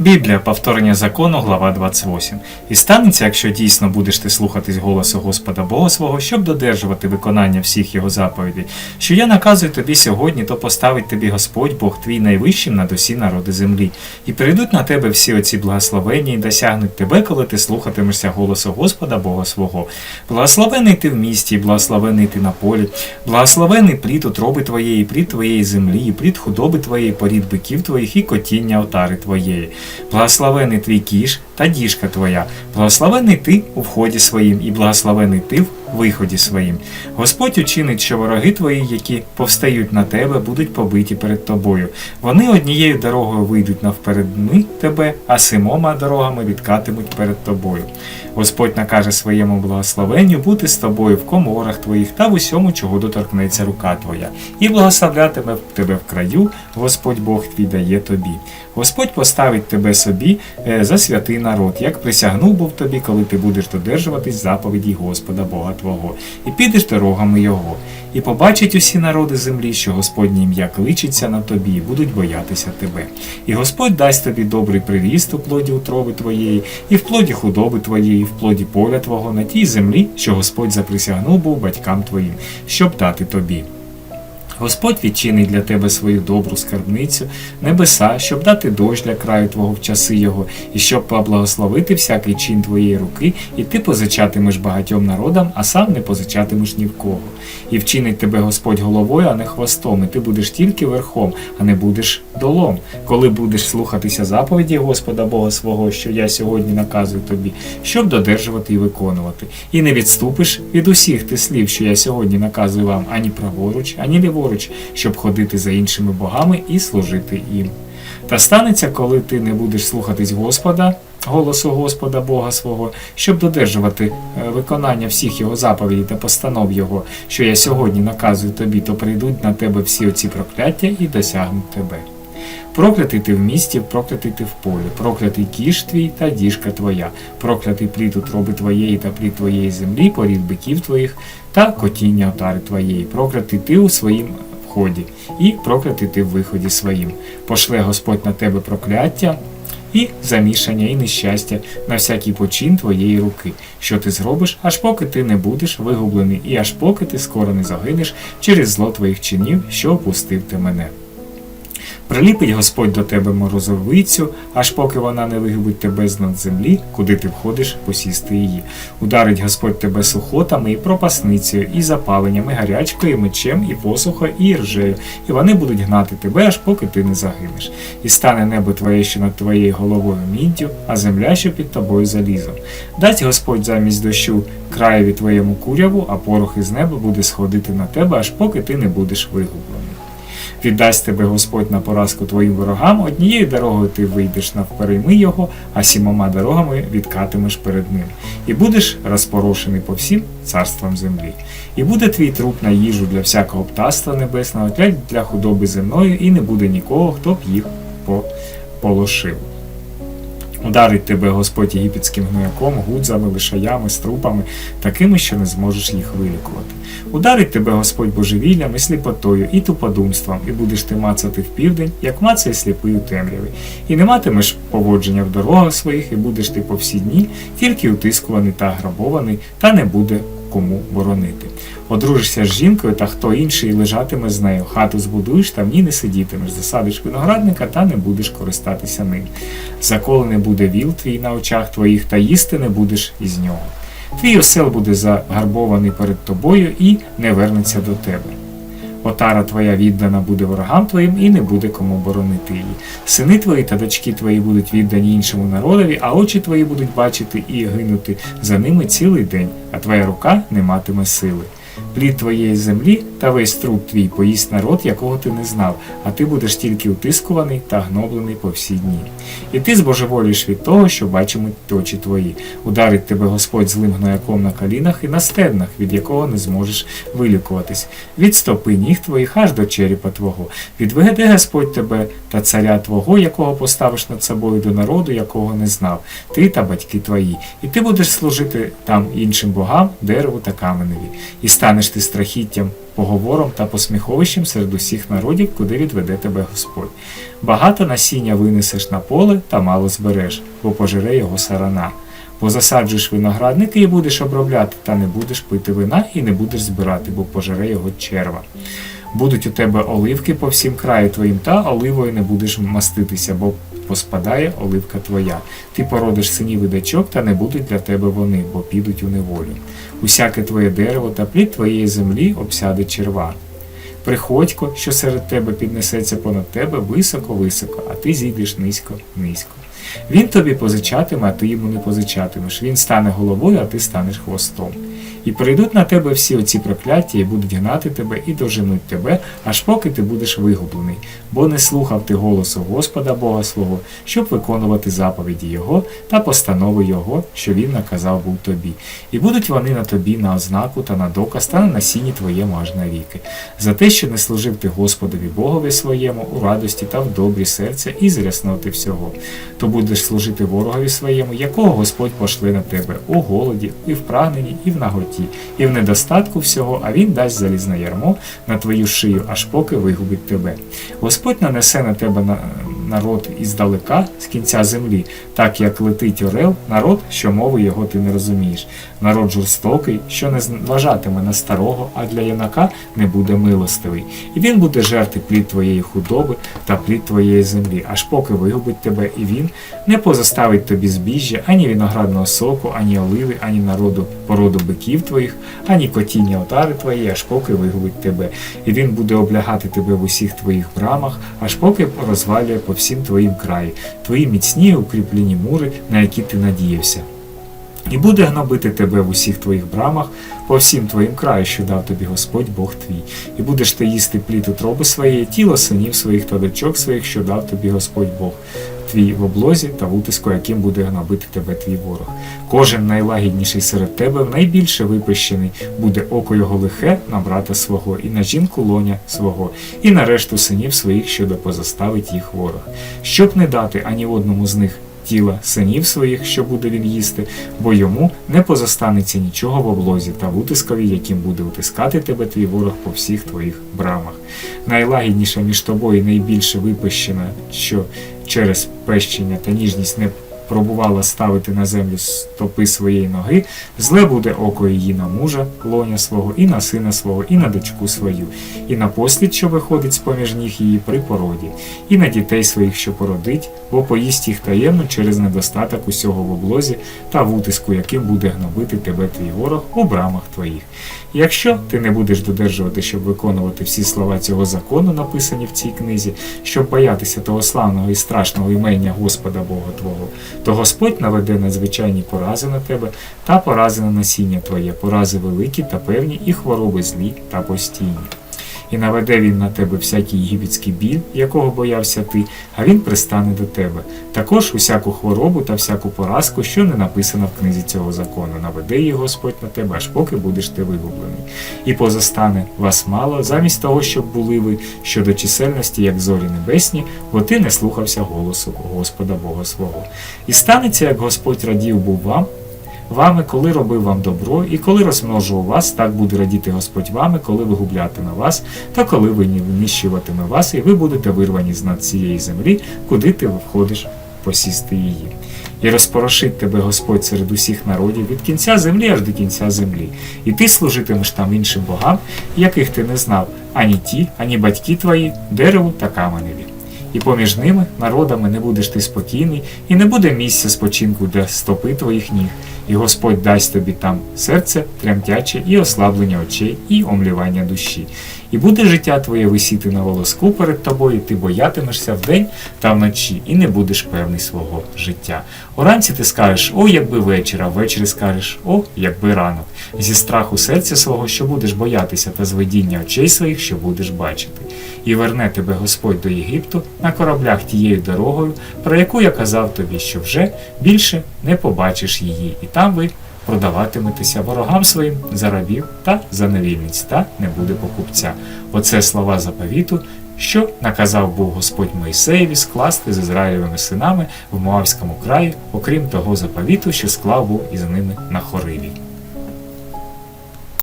Біблія, повторення закону, глава 28. І станеться, якщо дійсно будеш ти слухатись голосу Господа Бога свого, щоб додержувати виконання всіх його заповідей, що я наказую тобі сьогодні, то поставить тобі Господь Бог твій найвищим над усі народи землі, і перейдуть на тебе всі оці благословення і досягнуть тебе, коли ти слухатимешся голосу Господа Бога свого. Благословений ти в місті, благословений ти на полі, благословений плід утроби твоєї, плід твоєї землі, і плід худоби твоєї, порід биків твоїх і котіння отари твоєї. Благословений твій кіш та діжка твоя, благословений ти у вході своїм, і благословений ти в виході своїм. Господь учинить, що вороги твої, які повстають на тебе, будуть побиті перед тобою. Вони однією дорогою вийдуть навпередми тебе, а симома дорогами відкатимуть перед тобою. Господь накаже своєму благословенню бути з тобою в коморах твоїх та в усьому, чого доторкнеться рука твоя, і благословлятиме тебе в краю, Господь Бог твій дає тобі. Господь поставить тебе собі е, за святий народ, як присягнув був тобі, коли ти будеш додержуватись заповіді Господа Бога Твого, і підеш дорогами Його. І побачать усі народи землі, що Господнє ім'я кличеться на тобі, і будуть боятися тебе. І Господь дасть тобі добрий приріст у плоді утроби твоєї, і в плоді худоби твоєї, і в плоді поля твого на тій землі, що Господь заприсягнув був батькам твоїм, щоб дати тобі. Господь відчинить для тебе свою добру скарбницю, небеса, щоб дати дощ для краю твого в часи його, і щоб поблагословити всякий чин твоєї руки, і ти позичатимеш багатьом народам, а сам не позичатимеш ні в кого. І вчинить тебе Господь головою, а не хвостом, і ти будеш тільки верхом, а не будеш долом. Коли будеш слухатися заповіді Господа Бога свого, що я сьогодні наказую тобі, щоб додержувати і виконувати. І не відступиш від усіх тих слів, що я сьогодні наказую вам ані праворуч, ані ліворуч, щоб ходити за іншими богами і служити їм. Та станеться, коли ти не будеш слухатись Господа, голосу Господа Бога свого, щоб додержувати е, виконання всіх його заповідей та постанов Його, що я сьогодні наказую тобі, то прийдуть на тебе всі оці прокляття і досягнуть тебе. Проклятий ти в місті, проклятий ти в полі, проклятий кіш твій та діжка твоя, проклятий плід утроби твоєї та плід твоєї землі, порід биків твоїх та котіння отари твоєї, проклятий ти у своїм вході, і проклятий ти в виході своїм. Пошле Господь на тебе прокляття. І замішання, і нещастя на всякий почин твоєї руки, що ти зробиш, аж поки ти не будеш вигублений, і аж поки ти скоро не загинеш через зло твоїх чинів, що опустив ти мене. Приліпить Господь до тебе морозовицю, аж поки вона не вигубить тебе з над землі, куди ти входиш посісти її. Ударить Господь тебе сухотами і пропасницею, і запаленнями, гарячкою, і мечем, і посухою, і ржею, і вони будуть гнати тебе, аж поки ти не загинеш. І стане небо твоє, що над твоєю головою міддю, а земля, що під тобою залізом. Дасть Господь замість дощу краєві твоєму куряву, а порох із неба буде сходити на тебе, аж поки ти не будеш вигублений. Віддасть тебе Господь на поразку твоїм ворогам, однією дорогою ти вийдеш навперейми його, а сімома дорогами відкатимеш перед ним, і будеш розпорошений по всім царствам землі. І буде твій труп на їжу для всякого птаства небесного, для, худоби земної, і не буде нікого, хто б їх по- полошив. Ударить тебе Господь єгипетським гнояком, гудзами, лишаями, струпами, такими, що не зможеш їх вилікувати. Ударить тебе Господь божевіллям і сліпотою, і туподумством, і будеш ти мацати в південь, як мацає сліпий у темряві, і не матимеш поводження в дорогах своїх, і будеш ти по всі дні тільки утискуваний та грабований, та не буде кому боронити. Одружишся з жінкою, та хто інший лежатиме з нею. Хату збудуєш, та в ній не сидітимеш, засадиш виноградника та не будеш користатися ним. Заколений буде віл твій на очах твоїх, та їсти не будеш із нього. Твій осел буде загарбований перед тобою і не вернеться до тебе. Отара твоя віддана буде ворогам твоїм і не буде кому боронити її. Сини твої та дочки твої будуть віддані іншому народові, а очі твої будуть бачити і гинути за ними цілий день, а твоя рука не матиме сили. Плід твоєї землі та весь труд твій поїсть народ, якого ти не знав, а ти будеш тільки утискуваний та гноблений по всі дні. І ти збожеволієш від того, що бачимуть очі твої. Ударить тебе Господь злим гнояком на колінах і на стегнах, від якого не зможеш вилікуватись. Від стопи ніг твоїх аж до черепа твого. Відведе Господь тебе та царя твого, якого поставиш над собою до народу, якого не знав, ти та батьки твої. І ти будеш служити там іншим богам, дереву та каменеві. І станеш ти страхіттям, поговором та посміховищем серед усіх народів, куди відведе тебе Господь. Багато насіння винесеш на поле та мало збереш, бо пожере його сарана. Позасаджуєш виноградники і будеш обробляти, та не будеш пити вина і не будеш збирати, бо пожере його черва. Будуть у тебе оливки по всім краю твоїм, та оливою не будеш маститися, бо поспадає оливка твоя. Ти породиш синів і дочок, та не будуть для тебе вони, бо підуть у неволю. Усяке твоє дерево та плід твоєї землі обсяде черва. Приходько, що серед тебе піднесеться понад тебе високо-високо, а ти зійдеш низько-низько. Він тобі позичатиме, а ти йому не позичатимеш. Він стане головою, а ти станеш хвостом. І прийдуть на тебе всі оці прокляття, і будуть гнати тебе і доженуть тебе, аж поки ти будеш вигублений, бо не слухав ти голосу Господа Бога свого, щоб виконувати заповіді Його та постанови Його, що Він наказав був тобі. І будуть вони на тобі на ознаку та на доказ та на насінні твоєму аж навіки, за те, що не служив ти Господові Богові своєму у радості та в добрі серця і з рясноти всього. Будеш служити ворогові своєму, якого Господь пошле на тебе у голоді, і в прагненні, і в наготі, і в недостатку всього, а він дасть залізне ярмо на твою шию, аж поки вигубить тебе. Господь нанесе на тебе народ іздалека з кінця землі, так як летить орел, народ, що мови його ти не розумієш. Народ жорстокий, що не зважатиме на старого, а для юнака не буде милостивий. І він буде жерти плід твоєї худоби та плід твоєї землі, аж поки вигубить тебе, і він не позоставить тобі збіжжя, ані виноградного соку, ані оливи, ані народу породу биків твоїх, ані котіння отари твої, аж поки вигубить тебе. І він буде облягати тебе в усіх твоїх брамах, аж поки розвалює по всім твоїм краї, твої міцні укріплені мури, на які ти надіявся. І буде гнобити тебе в усіх твоїх брамах, по всім твоїм краю, що дав тобі Господь Бог твій. І будеш ти їсти плід утроби своєї, тіло синів своїх та дочок своїх, що дав тобі Господь Бог твій в облозі та в утиску, яким буде гнобити тебе твій ворог. Кожен найлагідніший серед тебе, найбільше випищений, буде око його лихе на брата свого, і на жінку лоня свого, і на решту синів своїх, щодо позаставить їх ворог, щоб не дати ані одному з них тіла синів своїх, що буде він їсти, бо йому не позостанеться нічого в облозі та в утискові, яким буде утискати тебе твій ворог по всіх твоїх брамах. Найлагідніша між тобою, і найбільше випищена, що через пещення та ніжність не пробувала ставити на землю стопи своєї ноги, зле буде око її на мужа, лоня свого, і на сина свого, і на дочку свою, і на послід, що виходить з поміж ніг її при породі, і на дітей своїх, що породить, бо поїсть їх таємно через недостаток усього в облозі та в утиску, яким буде гнобити тебе твій ворог у брамах твоїх. Якщо ти не будеш додержувати, щоб виконувати всі слова цього закону, написані в цій книзі, щоб боятися того славного і страшного імення Господа Бога Твого, то Господь наведе надзвичайні порази на тебе та порази на насіння твоє, порази великі та певні, і хвороби злі та постійні. І наведе він на тебе всякий єгипетський біль, якого боявся ти, а він пристане до тебе. Також усяку хворобу та всяку поразку, що не написано в книзі цього закону, наведе її Господь на тебе, аж поки будеш ти вигублений. І позастане вас мало, замість того, щоб були ви щодо чисельності, як зорі небесні, бо ти не слухався голосу Господа Бога свого. І станеться, як Господь радів був вам, вами, коли робив вам добро, і коли розмножував вас, так буде радіти Господь вами, коли вигублятиме вас, та коли винищуватиме вас, і ви будете вирвані з над цієї землі, куди ти входиш посісти її. І розпорошить тебе Господь серед усіх народів від кінця землі аж до кінця землі, і ти служитимеш там іншим богам, яких ти не знав, ані ті, ані батьки твої, дереву та каменеві. І поміж ними, народами, не будеш ти спокійний, і не буде місця спочинку для стопи твоїх ніг, і Господь дасть тобі там серце тремтяче, і ослаблення очей, і омлівання душі. І буде життя твоє висіти на волоску перед тобою, ти боятимешся вдень та вночі, і не будеш певний свого життя. Уранці ти скажеш, о, якби вечір, а ввечері скажеш, о, якби ранок, зі страху серця свого, що будеш боятися, та з видіння очей своїх, що будеш бачити. І верне тебе Господь до Єгипту на кораблях тією дорогою, про яку я казав тобі, що вже більше не побачиш її, і там ви продаватиметеся ворогам своїм за рабів та за невільниць, та не буде покупця. Оце слова заповіту, що наказав був Господь Моїсеєві скласти з Ізраїлевими синами в Моавському краї, окрім того заповіту, що склав був із ними на Хориві.